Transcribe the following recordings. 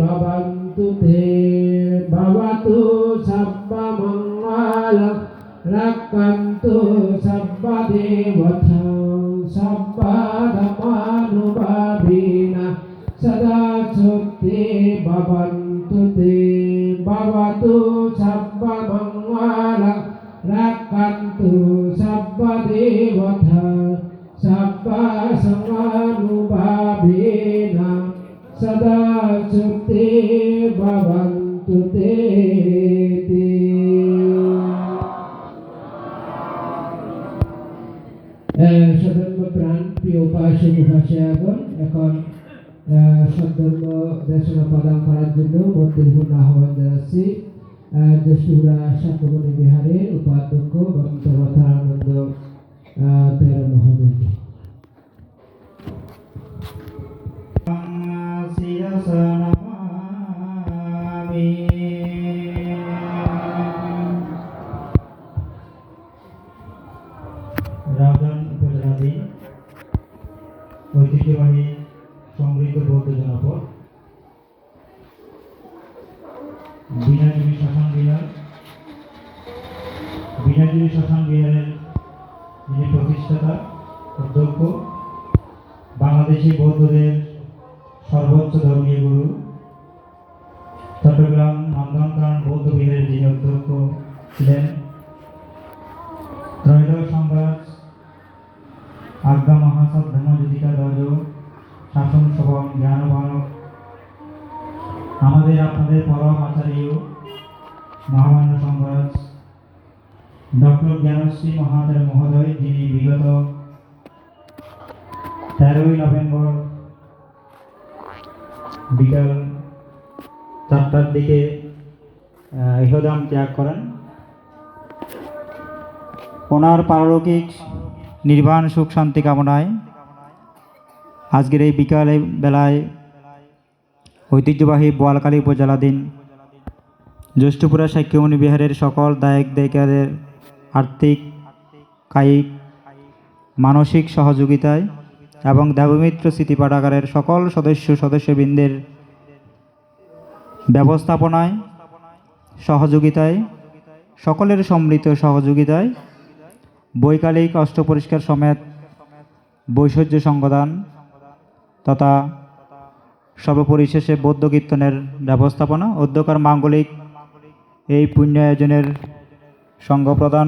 भवन्तु ते भवतु सर्वमङ्गल रक्षन्तु सर्वदेवतां सर्वधमानुभावेन सदा शुद्धि भवन्तु ते भवतु सर्वमङ्गल रक्षन्तु सर्वदेवता सर्वसमानुभावेन সদা ভবন্তু তে। সদম্ব প্রাণ, প্রিয় উপাসী উপাসয়াগণ এখন সদম্ব দেশনা প্রদান করার জন্য মন্দিরপূর্ণ আহ্বান জানাচ্ছি। জ্যেষ্ঠপুরা শাকমণি বিহারের উপাধ্যক্ষ বন্ত মাথানন্দ তেরো মহোদয়। ঐতিহ্যবাহী সমৃদ্ধ বৌদ্ধ জনপদ। বিনাজুরি শ্মশান বিহার। বিনাজুরি শ্মশান বিহারের যিনি প্রতিষ্ঠাতা, অধ্যক্ষ, বাংলাদেশি বৌদ্ধদের সর্বোচ্চ ধর্মীয় গুরু, চট্টগ্রাম নন্দনকানন বৌদ্ধ বিহারের যিনি অধ্যক্ষ ছিলেন, ত্রয়োদশ আজ্ঞা মহাসব ধর্মযোগিকা দজ শাসন সবম জ্ঞানবানক আমাদের আপনাদের পরম আচার্য মহামান্য সম্রাট ডক্টর জ্ঞানশ্রী মহাদেব মহোদয়, যিনি বিগত তেরোই নভেম্বর বিকাল চারটার দিকে ইহদাম ত্যাগ করেন। ওনার পারলৌকিক নির্বাণ, সুখ, শান্তি কামনায় আজকের এই বিকালে বেলায় ঐতিহ্যবাহী বোয়ালকালী উপজেলাধীন জ্যেষ্ঠপুরা সাক্ষীমণি বিহারের সকল দায়ক দায়িকাদের আর্থিক, কায়িক, মানসিক সহযোগিতায় এবং দেবমিত্র স্মৃতি পাঠাগারের সকল সদস্য, সদস্যবৃন্দের ব্যবস্থাপনায়, সহযোগিতায়, সকলের সম্মিলিত সহযোগিতায় বৈকালিক অষ্টপরিষ্কার সমেত বৈষজ্য সংগদান তথা সর্বপরিশেষে বৌদ্ধ কীর্তনের ব্যবস্থাপনা অধ্যকার মাঙ্গলিক এই পুণ্য আয়োজনের সঙ্গ প্রদান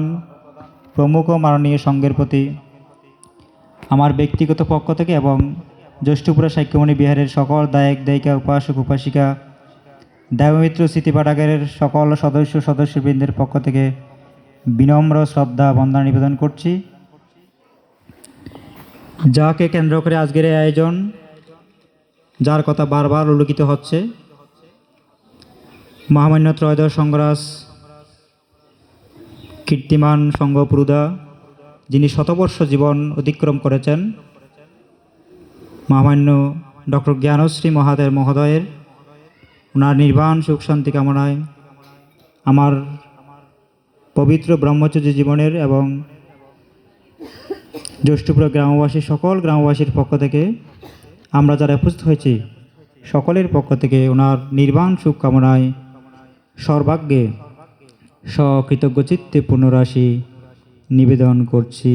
প্রমুখ মাননীয় সঙ্গের প্রতি আমার ব্যক্তিগত পক্ষ থেকে এবং জ্যেষ্ঠপুরা সাক্ষমণি বিহারের সকল দায়ক, দায়িকা, উপাসক, উপাসিকা, দেবমিত্র স্মৃতি পাঠাগারের সকল সদস্য, সদস্যবৃন্দের পক্ষ থেকে বিনম্র শ্রদ্ধা, বন্দনা নিবেদন করছি। যাকে কেন্দ্র করে আজকের এই আয়োজন, যার কথা বারবার উল্লেখিত হচ্ছে, মহামান্য ত্রয়োদশ সংগ্রাস কীর্তিমান সংঘপুরুদা, যিনি শতবর্ষ জীবন অতিক্রম করেছেন, মহামান্য ডক্টর জ্ঞানশ্রী মহাদেব মহোদয়ের, ওনার নির্বাণ সুখ শান্তি কামনায় আমার পবিত্র ব্রহ্মচর্য জীবনের এবং জ্যেষ্ঠপুর গ্রামবাসী, সকল গ্রামবাসীর পক্ষ থেকে আমরা যারা উপস্থিত হয়েছি, সকলের পক্ষ থেকে ওনার নির্বাণ সুখ কামনায় সর্বাগ্যে সকৃতজ্ঞ চিত্তে পুনরাশি নিবেদন করছি।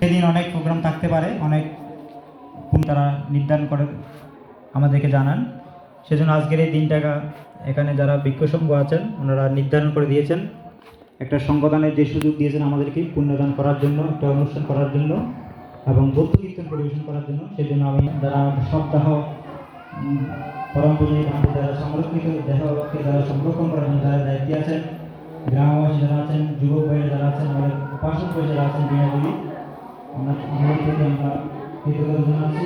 সেদিন অনেক প্রোগ্রাম থাকতে পারে, অনেক তারা নির্ধারণ করে আমাদেরকে জানান। সেজন্য আজকের এই দিনটাকা এখানে যারা বিক্ষসংঘ আছেন ওনারা নির্ধারণ করে দিয়েছেন। একটা সংগদানের যে সুযোগ দিয়েছেন আমাদেরকে পুণ্যদান করার জন্য একটা অনুষ্ঠান করার জন্য এবং বৌদ্ধ কীর্তন পরিবেশন করার জন্য সেজন্য আমি যারা সপ্তাহ উম, পরম পূজনীয় আমাদের যারা সংরক্ষিত দেহকে যারা সংরক্ষণ করেন যারা দায়িত্বে আছেন গ্রামবাসী যারা আছেন যুবক ভাইয়ের যারা আছেন আমাদের উপাসক ভাই যারা আছেন বিনাগুলি আমরা আমাদের প্রতি আমরা কৃতজ্ঞতা জানাচ্ছি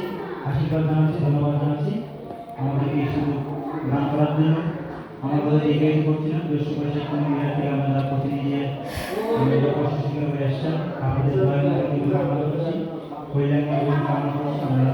আশীর্বাদ জানাচ্ছি ধন্যবাদ জানাচ্ছি। আমাদেরকে এই দান করার জন্য আমাদের এই গাইড করছিলেন বৃহস্পতি কোনো মেয়ের থেকে আমরা প্রতিনিধি প্রশাসনিকভাবে এসছেন আমাদের কল্যাণ আমরা